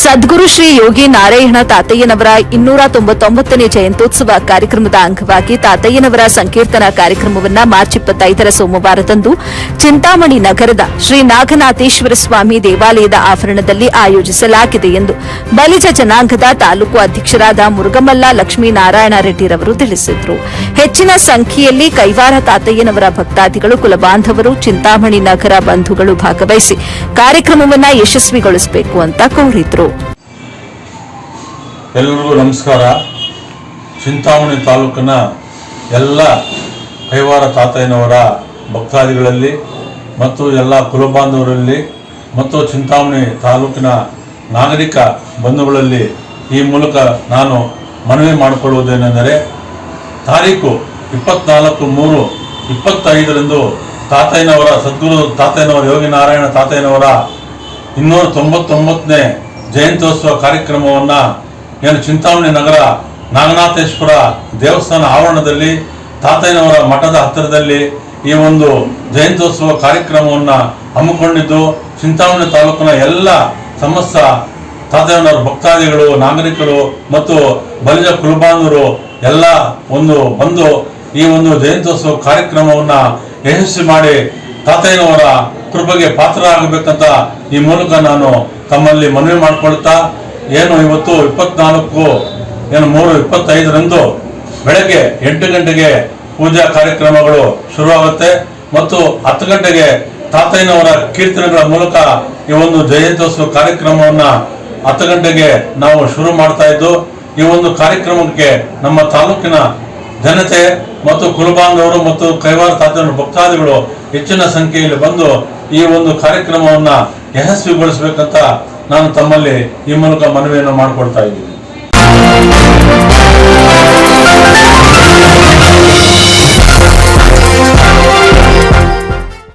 ಸದ್ಗುರು ಶ್ರೀ ಯೋಗಿ ನಾರಾಯಣ ತಾತಯ್ಯನವರ ಇನ್ನೂರ ತೊಂಬತ್ತೊಂಬತ್ತನೇ ಜಯಂತ್ಯೋತ್ಸವ ಕಾರ್ಯಕ್ರಮದ ಅಂಗವಾಗಿ ತಾತಯ್ಯನವರ ಸಂಕೀರ್ತನಾ ಕಾರ್ಯಕ್ರಮವನ್ನ ಮಾರ್ಚ್ ಇಪ್ಪತ್ತೈದರ ಸೋಮವಾರದಂದು ಚಿಂತಾಮಣಿ ನಗರದ ಶ್ರೀ ನಾಗನಾಥೇಶ್ವರ ಸ್ವಾಮಿ ದೇವಾಲಯದ ಆವರಣದಲ್ಲಿ ಆಯೋಜಿಸಲಾಗಿದೆ ಎಂದು ಬಲಿಜ ಜನಾಂಗದ ತಾಲೂಕು ಅಧ್ಯಕ್ಷರಾದ ಮುರುಗಮಲ್ಲ ಲಕ್ಷ್ಮೀನಾರಾಯಣ ರೆಡ್ಡಿರವರು ತಿಳಿಸಿದರು. ಹೆಚ್ಚಿನ ಸಂಖ್ಯೆಯಲ್ಲಿ ಕೈವಾರ ತಾತಯ್ಯನವರ ಭಕ್ತಾದಿಗಳು, ಕುಲಬಾಂಧವರು, ಚಿಂತಾಮಣಿ ನಗರ ಬಂಧುಗಳು ಭಾಗವಹಿಸಿ ಕಾರ್ಯಕ್ರಮವನ್ನು ಯಶಸ್ವಿಗೊಳಿಸಬೇಕು ಅಂತ ಕೋರಿದ್ರು. ಎಲ್ಲರಿಗೂ ನಮಸ್ಕಾರ. ಚಿಂತಾಮಣಿ ತಾಲೂಕಿನ ಎಲ್ಲ ಕೈವಾರ ತಾತಯ್ಯನವರ ಭಕ್ತಾದಿಗಳಲ್ಲಿ ಮತ್ತು ಎಲ್ಲ ಕುಲಬಾಂಧವರಲ್ಲಿ ಮತ್ತು ಚಿಂತಾಮಣಿ ತಾಲೂಕಿನ ನಾಗರಿಕ ಬಂಧುಗಳಲ್ಲಿ ಈ ಮೂಲಕ ನಾನು ಮನವಿ ಮಾಡಿಕೊಳ್ಳುವುದೇನೆಂದರೆ ತಾರೀಕು ಇಪ್ಪತ್ನಾಲ್ಕು ಮೂರು ಇಪ್ಪತ್ತೈದರಂದು ತಾತಯ್ಯನವರ ಸದ್ಗುರು ತಾತಯ್ಯನವರ ಯೋಗಿ ನಾರಾಯಣ ತಾತಯ್ಯನವರ ಇನ್ನೂರ ತೊಂಬತ್ತೊಂಬತ್ತನೇ ಜಯಂತ್ಯೋತ್ಸವ ಕಾರ್ಯಕ್ರಮವನ್ನು ಏನು ಚಿಂತಾಮಣಿ ನಗರ ನಾಗನಾಥೇಶ್ವರ ದೇವಸ್ಥಾನ ಆವರಣದಲ್ಲಿ, ತಾತಯ್ಯನವರ ಮಠದ ಹತ್ತಿರದಲ್ಲಿ ಈ ಒಂದು ಜಯಂತ್ಯೋತ್ಸವ ಕಾರ್ಯಕ್ರಮವನ್ನು ಹಮ್ಮಿಕೊಂಡಿದ್ದು, ಚಿಂತಾಮಣಿ ತಾಲೂಕಿನ ಎಲ್ಲ ಸಮಸ್ತ ತಾತಯ್ಯನವರ ಭಕ್ತಾದಿಗಳು, ನಾಗರಿಕರು ಮತ್ತು ಬಲಿಜ ಕುಲಬಾಂಧವರು ಎಲ್ಲ ಒಂದು ಬಂದು ಈ ಒಂದು ಜಯಂತ್ಯೋತ್ಸವ ಕಾರ್ಯಕ್ರಮವನ್ನು ಯಶಸ್ವಿ ಮಾಡಿ ತಾತಯ್ಯನವರ ಕೃಪೆಗೆ ಪಾತ್ರ ಆಗಬೇಕಂತ ಈ ಮೂಲಕ ನಾನು ತಮ್ಮಲ್ಲಿ ಮನವಿ ಮಾಡಿಕೊಳ್ತಾ, ಏನು ಇವತ್ತು ಇಪ್ಪತ್ನಾಲ್ಕು, ಏನು ಮೂರು, ಇಪ್ಪತ್ತೈದರಂದು ಬೆಳಗ್ಗೆ ಎಂಟು ಗಂಟೆಗೆ ಪೂಜಾ ಕಾರ್ಯಕ್ರಮಗಳು ಶುರುವಾಗುತ್ತೆ. ಮತ್ತು ಹತ್ತು ಗಂಟೆಗೆ ತಾತಯ್ಯನವರ ಕೀರ್ತನೆಗಳ ಮೂಲಕ ಈ ಒಂದು ಜಯಂತ್ಯೋತ್ಸವ ಕಾರ್ಯಕ್ರಮವನ್ನು ಹತ್ತು ಗಂಟೆಗೆ ನಾವು ಶುರು ಮಾಡ್ತಾ ಇದ್ದು, ಈ ಒಂದು ಕಾರ್ಯಕ್ರಮಕ್ಕೆ ನಮ್ಮ ತಾಲೂಕಿನ ಜನತೆ ಮತ್ತು ಕುಲಬಾಂಧವರು ಮತ್ತು ಕೈವಾರ ತಾತನ ಭಕ್ತಾದಿಗಳು ಹೆಚ್ಚಿನ ಸಂಖ್ಯೆಯಲ್ಲಿ ಬಂದು ಈ ಒಂದು ಕಾರ್ಯಕ್ರಮವನ್ನ ಯಶಸ್ವಿಗೊಳಿಸಬೇಕಂತ ನಾನು ತಮ್ಮಲ್ಲಿ ಈ ಮೂಲಕ ಮನವಿಯನ್ನು ಮಾಡಿಕೊಡ್ತಾ ಇದ್ದೀನಿ.